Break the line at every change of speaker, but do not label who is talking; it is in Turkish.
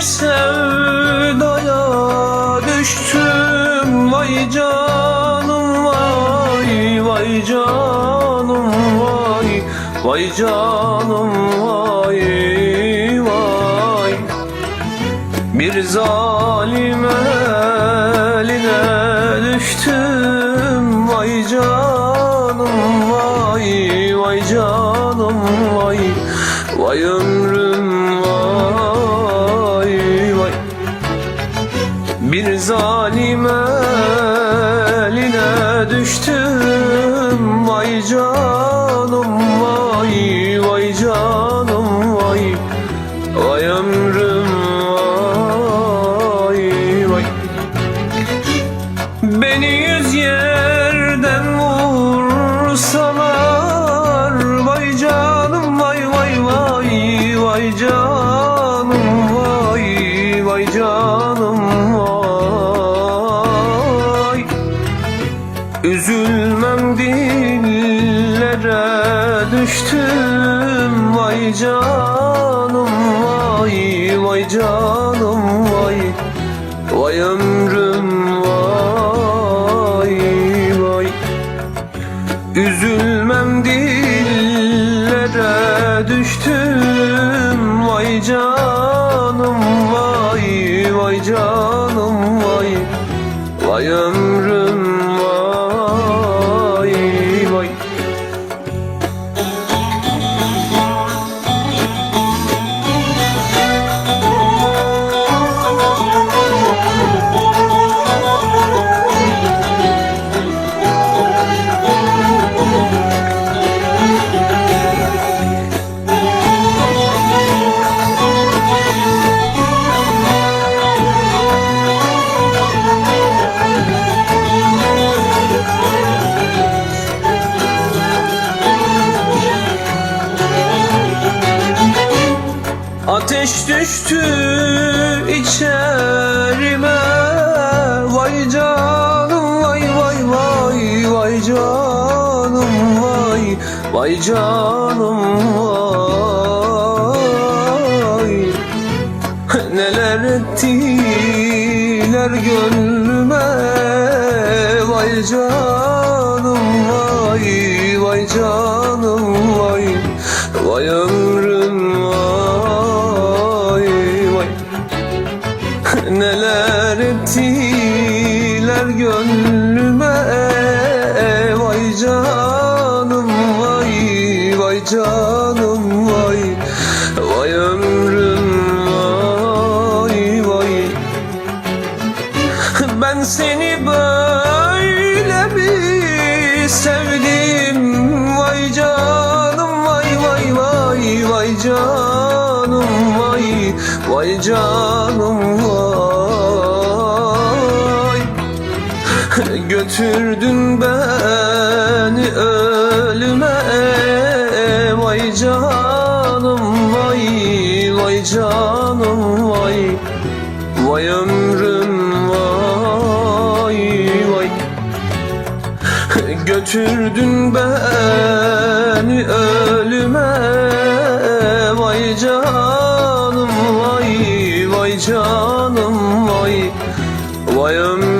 Sevdaya düştüm. Vay canım vay Vay canım vay. Vay canım vay vay. Bir zalim eline düştüm. Vay canım vay Vay canım vay. Vay ömrüm düştüm Vay canım vay Vay canım Üzülmem dillere düştüm. Vay canım vay Vay canım vay. Vay ömrüm vay vay. Üzülmem dillere düştüm. Vay canım vay Vay canım vay. Vay ömrüm Ateş düştü içerime. Vay canım vay vay vay Vay canım vay Vay canım vay. Neler ettiler gönlüme? Vay canım vay Neler ettiler gönlüme? Vay canım vay Vay canım vay. Vay ömrüm vay vay. Ben seni böyle bir sevdim? Vay canım vay vay vay Vay canım vay. Vay canım vay Götürdün beni ölüme Vay canım vay Vay canım vay. Vay ömrüm vay vay. Götürdün beni ölüme Vay canım vay Vay canım vay. Vay ömrüm